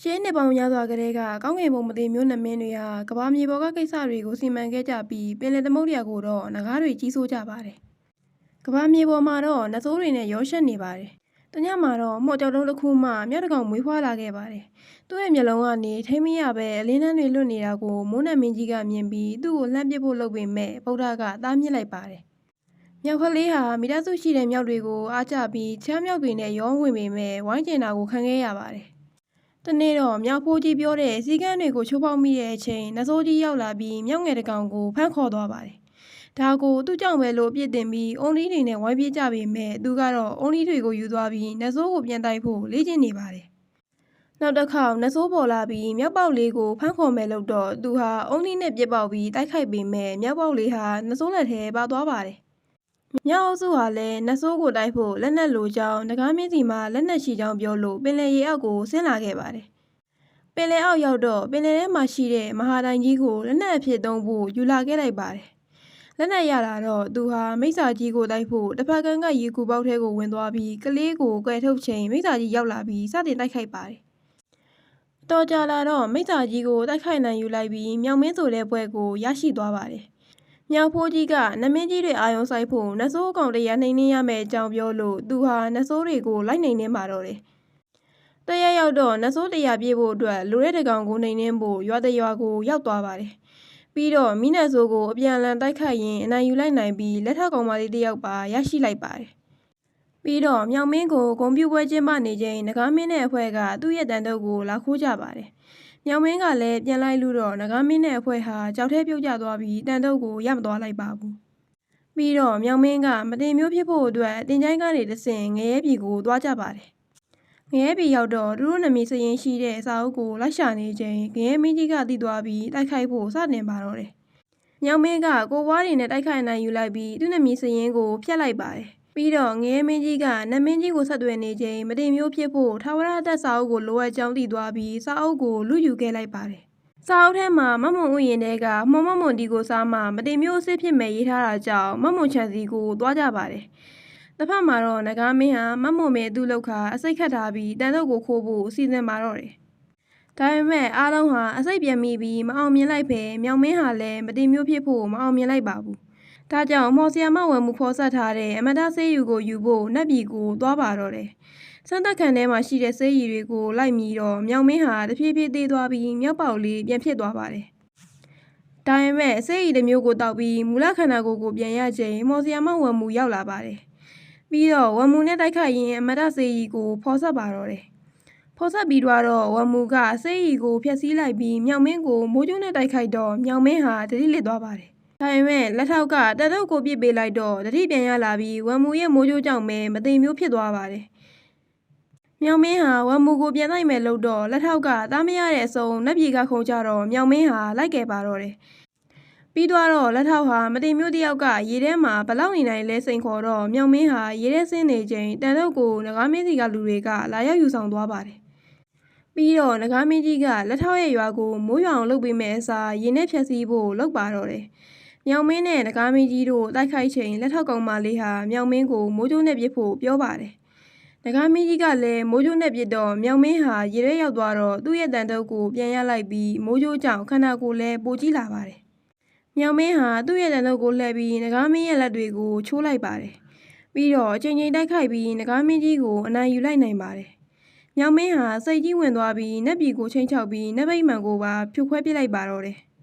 ရှေးနှစ်ပေါင်းများစွာကတည်းကကောင်းကင်ဘုံမသိမျိုးနမင်းတွေဟာကမ္ဘာမြေပေါ်ကကိစ္စတွေကိုစီမံခဲ့ကြပြီးပင်လယ်သမုဒ္ဒရာကိုတော့ငကားတွေကြီးစိုးကြပါတယ်။ကမ္ဘာမြေပေါ်မှာတော့နဆိုးတွေနဲ့ရောရှက်နေပါတယ်။တညမှာတော့မော်ကြောက်တုံးတစ်ခုမှမြောက်တစ်ကောင်မွေးဖွားလာခဲ့ပါတယ်။သူ့ရဲ့မျက်လုံးကနေထိမ့်မရပဲအလင်းနှန်းတွေလွတ်နေတာကိုမိုးနံမင်းကြီးကမြင်ပြီးသူ့ကိုလှမ်းပစ်ဖို့လုပ်ပေမဲ့ဗုဒ္ဓကသားမြစ်လိုက်ပါတယ်။မြောက်ကလေးဟာမိသားစုရှိတဲ့မြောက်တွေကိုအားကျပြီးချမ်းမြောက်တွေနဲ့ရောဝင်ပေမဲ့ဝိုင်းကျင်တာကိုခံခဲ့ရပါတယ်။ တနေ့တော့မြောက်ဖိုးကြီးပြောတဲ့စီကန်းတွေကိုချိုးဖောက်မိတဲ့အချိန်နဆိုးကြီးရောက်လာပြီးမြောက်ငယ်တစ်ကောင်ကိုဖမ်းခေါ်သွားပါတယ်။ဒါကိုသူ့ကြောင့်ပဲလို့အပြစ်တင်ပြီးအုံလီတွေနဲ့ဝိုင်းပြေးကြပေမဲ့သူကတော့အုံလီတွေကိုယူသွားပြီးနဆိုးကိုပြန်တိုက်ဖို့လေ့ကျင့်နေပါတယ်။နောက်တစ်ခေါက်နဆိုးပေါ်လာပြီးမြောက်ပေါက်လေးကိုဖမ်းခေါ်မယ်လို့တော့သူဟာအုံလီနဲ့ပြစ်ပေါက်ပြီးတိုက်ခိုက်ပေမဲ့မြောက်ပေါက်လေးဟာနဆိုးလက်ထဲပါသွားပါတယ်။ မြောက်အုပ်စုဟာလည်းနတ်ဆိုးကိုတိုက်ဖို့လက်နက်လိုကြောင်းငကားမင်းစီမှာလက်နက်ရှိကြောင်းပြောလို့ပင်လယ်ရေအောက်ကိုဆင်းလာခဲ့ပါတယ်။ပင်လယ်အောက်ရောက်တော့ပင်လယ်ထဲမှာရှိတဲ့မဟာတိုင်ကြီးကိုလက်နက်အဖြစ်သုံးဖို့ယူလာခဲ့လိုက်ပါတယ်။လက်နက်ရလာတော့သူဟာမိစ္ဆာကြီးကိုတိုက်ဖို့တစ်ဖက်ကန်းကရေကူပေါက်ထဲကိုဝင်သွားပြီးကလေးကိုကွယ်ထုတ်ချိန်မိစ္ဆာကြီးရောက်လာပြီးစတင်တိုက်ခိုက်ပါတယ်။တော်ကြလာတော့မိစ္ဆာကြီးကိုတိုက်ခိုက်နိုင်ယူလိုက်ပြီးမြောင်မင်းဆိုတဲ့ဘွဲ့ကိုရရှိသွားပါတယ်။ မြောက်ဖိုးကြီးကနမင်းကြီးတွေအာယုံဆိုင်ဖို့နတ်ဆိုးအကောင်တရားနှိမ်နှင်းရမယ့်အကြောင်းပြောလို့သူဟာနတ်ဆိုးတွေကိုလိုက်နှိမ်နှင်းပါတော့တယ်။တရက်ရောက်တော့နတ်ဆိုးတရားပြေးဖို့အတွက်လူရဲတကောင်ကိုနှိမ်နှင်းဖို့ရွာတရွာကိုရောက်သွားပါတယ်။ပြီးတော့မိနတ်ဆိုးကိုအပြန်အလှန်တိုက်ခိုက်ရင်အနိုင်ယူလိုက်နိုင်ပြီးလက်ထက်ကောင်မလေးတစ်ယောက်ပါရရှိလိုက်ပါတယ်။ပြီးတော့မြောင်မင်းကိုဂုံပြူပွဲကျင်းပနေချိန်ငကားမင်းနဲ့အဖွဲ့ကသူ့ရဲ့တန်တုပ်ကိုလာခိုးကြပါတယ်။ မြောင်မင်းကလည်းပြန်လိုက်လို့တော့ငကားမင်းနဲ့အဖွဲ့ဟာကြောက်ထဲပြုတ်ကျသွားပြီးတန်တုပ်ကိုရမသွားလိုက်ပါဘူး။ပြီးတော့မြောင်မင်းကမတင်မျိုးဖြစ်ဖို့အတွက်တင်ချိုင်းကနေတဆင်ငရဲပြည်ကိုသွားကြပါတယ်။ငရဲပြည်ရောက်တော့သူတို့နမီစရင်ရှိတဲ့စာအုပ်ကိုလိုက်ရှာနေချိန်ငရဲမင်းကြီးကတည်သွားပြီးတိုက်ခိုက်ဖို့စတင်ပါတော့တယ်။မြောင်မင်းကကိုပွားတွေနဲ့တိုက်ခိုက်နိုင်ယူလိုက်ပြီးသူ့နမီစရင်ကိုဖျက်လိုက်ပါတယ်။ ပြီးတော့ငရဲမင်းကြီးကနမင်းကြီးကိုဆက်သွယ်နေချိန်မတင်မျိုးဖြစ်ဖို့ထာဝရအသက်စာအုပ်ကိုလိုအပ်ကြောင်းတည်သွားပြီးစာအုပ်ကိုလူယူခဲ့လိုက်ပါတယ်။စာအုပ်ထဲမှာမမွန်ဥယျာဉ်တဲကမွန်မမွန်ဒီကိုစားမှမတင်မျိုးအစ်စ်ဖြစ်မဲ့ရေးထားတာကြောင့်မမွန်ချန်စီကိုသွားကြပါတယ်။တစ်ဖက်မှာတော့နဂါမင်းဟာမမွန်မဲသူ့လောက်ခါအစိတ်ခတ်ထားပြီးတန်တော့ကိုခိုးဖို့စီစဉ်ပါတော့တယ်။ဒါပေမဲ့အားလုံးဟာအစိတ်ပြန်မိပြီးမအောင်မြင်လိုက်ပဲမြောင်မင်းဟာလည်းမတင်မျိုးဖြစ်ဖို့မအောင်မြင်လိုက်ပါဘူး။ ဒါကြောင့်မော်ဆီယာမဝယ်မှုဖော်ဆက်ထားတဲ့အမတဆေးယူကိုယူဖို့နတ်ပြည်ကိုသွားပါတော့တယ်။စမ်းသက်ခံထဲမှာရှိတဲ့ဆေးရည်တွေကိုလိုက်ပြီးတော့မြောင်မင်းဟာတဖြည်းဖြည်းသေးသွားပြီးမြောက်ပေါက်လေးပြန်ဖြစ်သွားပါတယ်။ဒါပေမဲ့ဆေးရည်တစ်မျိုးကိုတောက်ပြီးမူလခန္ဓာကိုယ်ကိုပြန်ရချိန်မော်ဆီယာမဝယ်မှုရောက်လာပါတယ်။ပြီးတော့ဝယ်မှုနဲ့တိုက်ခိုက်ရင်အမတဆေးရည်ကိုဖော်ဆက်ပါတော့တယ်။ဖော်ဆက်ပြီးတော့ဝယ်မှုကဆေးရည်ကိုဖျက်ဆီးလိုက်ပြီးမြောင်မင်းကိုမိုးကျိုးနဲ့တိုက်ခိုက်တော့မြောင်မင်းဟာတတိလစ်သွားပါတယ်။ ဒါပေမဲ့လက်ထောက်ကတတုပ်ကိုပြစ်ပေးလိုက်တော့တတိပြန်ရလာပြီးဝမ်မူရဲ့မိုးကြိုးကြောင့်ပဲမသိမ်မျိုးဖြစ်သွားပါတယ်။မြောင်မင်းဟာဝမ်မူကိုပြန်လိုက်မယ်လို့တော့လက်ထောက်ကသားမရတဲ့အစုံနတ်ပြည်ကခုံကြတော့မြောင်မင်းဟာလိုက်ခဲ့ပါတော့တယ်။ပြီးသွားတော့လက်ထောက်ဟာမသိမ်မျိုးတယောက်ကရေထဲမှာဘလောက်နေနိုင်လဲစိန်ခေါ်တော့မြောင်မင်းဟာရေထဲဆင်းနေချိန်တန်တုပ်ကိုငကားမင်းစီကလူတွေကလာရောက်ယူဆောင်သွားပါတယ်။ပြီးတော့ငကားမင်းကြီးကလက်ထောက်ရဲ့ရွာကိုမိုးရွာအောင်လုပ်ပေးမယ်အစားရေနဲ့ဖြတ်စည်းဖို့လုပ်ပါတော့တယ်။ မြောင်မင်းနဲ့ငကားမင်းကြီးတို့တိုက်ခိုက်ချိန်လက်ထောက်ကောင်မလေးဟာမြောင်မင်းကိုမိုးကြိုးနဲ့ပြစ်ဖို့ပြောပါတယ်။ငကားမင်းကြီးကလည်းမိုးကြိုးနဲ့ပြစ်တော့မြောင်မင်းဟာရေထဲရောက်သွားတော့သူ့ရဲ့တန်တုပ်ကိုပြန်ရလိုက်ပြီးမိုးကြိုးကြောင့်ခန္ဓာကိုယ်လည်းပိုကြီးလာပါတယ်။မြောင်မင်းဟာသူ့ရဲ့တန်တုပ်ကိုလှည့်ပြီးငကားမင်းရဲ့လက်တွေကိုချိုးလိုက်ပါတယ်။ပြီးတော့အချိန်ချင်းတိုက်ခိုက်ပြီးငကားမင်းကြီးကိုအနိုင်ယူလိုက်နိုင်ပါတယ်။မြောင်မင်းဟာစိတ်ကြီးဝင်သွားပြီးနတ်ပြည်ကိုချိန်ချောက်ပြီးနတ်ဗိမာန်ကိုပါဖြိုခွဲပစ်လိုက်ပါတော့တယ်။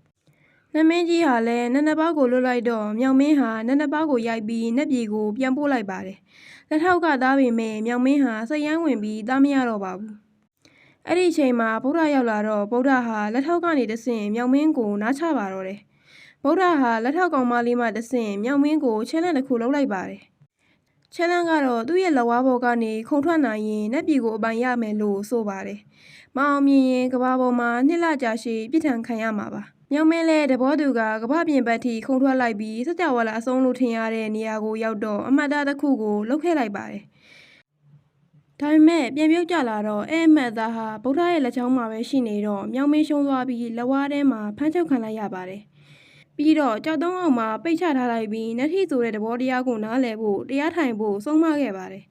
နတ်မင်းကြီးဟာလည်းနတ်နှစ်ပါးကိုလွတ်လိုက်တော့မြောင်မင်းဟာနတ်နှစ်ပါးကိုရိုက်ပြီးနတ်ပြည်ကိုပြန်ပို့လိုက်ပါတယ်။လက်ထောက်ကသားပေမဲ့မြောင်မင်းဟာစိတ်ရမ်းဝင်ပြီးသားမရတော့ပါဘူး။အဲ့ဒီအချိန်မှာဗုဒ္ဓရောက်လာတော့ဗုဒ္ဓဟာလက်ထောက်ကနေတဆင့်မြောင်မင်းကိုနားချပါတော့တယ်။ဗုဒ္ဓဟာလက်ထောက်ကောင်မလေးမှတဆင့်မြောင်မင်းကိုချဲလန့်တစ်ခုလုပ်လိုက်ပါတယ်။ချဲလန့်ကတော့သူ့ရဲ့လက်ဝါးဘော်ကနေခုံထွက်နိုင်ရင်နတ်ပြည်ကိုအပိုင်ရမယ်လို့ဆိုပါတယ်။မအောင်မြင်ရင်ကဘာပေါ်မှာနှစ်လကြာရှည်ပြစ်ဒဏ်ခံရမှာပါ။ မြောင်မင်းလည်းတဘောသူကကဘာပြင်ဘက်ထိခုံထွက်လိုက်ပြီးစကြဝဠာအဆုံးလို့ထင်ရတဲ့နေရာကိုရောက်တော့အမှတ်အသားတစ်ခုကိုလှုပ်ခဲ့လိုက်ပါတယ်။ဒါပေမဲ့ပြန်ပြုတ်ကြလာတော့အဲအမှတ်အသားဟာဗုဒ္ဓရဲ့လက်ချောင်းမှာပဲရှိနေတော့မြောင်မင်းရှုံးသွားပြီးလက်ဝါးထဲမှာဖမ်းချုပ်ခံလိုက်ရပါတယ်။ပြီးတော့ကြောက်တုံးအောင်မှာပိတ်ချထားလိုက်ပြီးနတ်ထီဆိုတဲ့သဘောတရားကိုနားလည်ဖို့တရားထိုင်ဖို့ဆုံးမခဲ့ပါတယ်။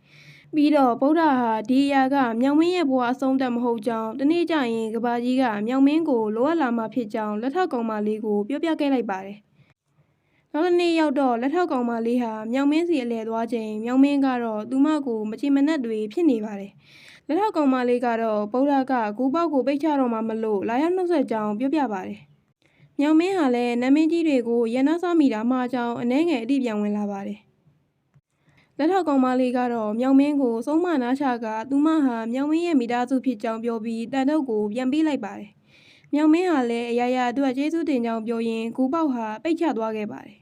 ပြီးတော့ဗုဒ္ဓဟာဒီအရာကမြောင်မင်းရဲ့ဘဝအဆုံးသတ်မဟုတ်ကြောင်းတနေ့ကျရင်ကဘာကြီးကမြောင်မင်းကိုလိုအပ်လာမှဖြစ်ကြောင်းလက်ထောက်ကောင်မလေးကိုပြောပြခဲ့လိုက်ပါတယ်။နောက်တစ်နေ့ရောက်တော့လက်ထောက်ကောင်မလေးဟာမြောင်မင်းစီအလဲသွားချိန်မြောင်မင်းကတော့သူမကိုမချင်မနှက်တွေဖြစ်နေပါတယ်။လက်ထောက်ကောင်မလေးကတော့ဗုဒ္ဓကဂူပေါက်ကိုပိတ်ချတော့မှမလို့လာရောက်နှုတ်ဆက်ကြောင်းပြောပြပါတယ်။မြောင်မင်းဟာလည်းနတ်မင်းကြီးတွေကိုရန်နာစားမိတာမှားကြောင်းအနှဲငယ်အတိပြန်ဝင်လာပါတယ်။ လက်ထောက်ကောင်မလေးကတော့မြောင်မင်းကိုစုံမနာချကသူမဟာမြောင်မင်းရဲ့မိသားစုဖြစ်ကြောင်းပြောပြီးတန်တုပ်ကိုပြန်ပေးလိုက်ပါတယ်။မြောင်မင်းဟာလည်းအရာရာအတွက်ကျေးဇူးတင်ကြောင်းပြောရင်းဂူပေါက်ဟာပိတ်ချသွားခဲ့ပါတယ်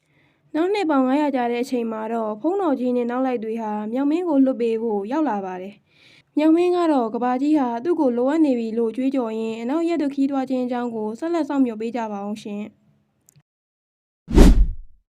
။နောက်နှစ်ပေါင်900ကြာတဲ့အချိန်မှာတော့ဖုံးတော်ကြီးနဲ့နောက်လိုက်တွေဟာမြောင်မင်းကိုလွတ်ပေးဖို့ရောက်လာပါတယ်။မြောင်မင်းကတော့ကဘာကြီးဟာသူ့ကိုလိုအပ်နေပြီလို့ကြွေးကြော်ရင်းအနောက်ရက်တို့ခီးသွားခြင်းအကြောင်းကိုဆက်လက်ဆောင်မြော်ပေးကြပါအောင်ရှင်။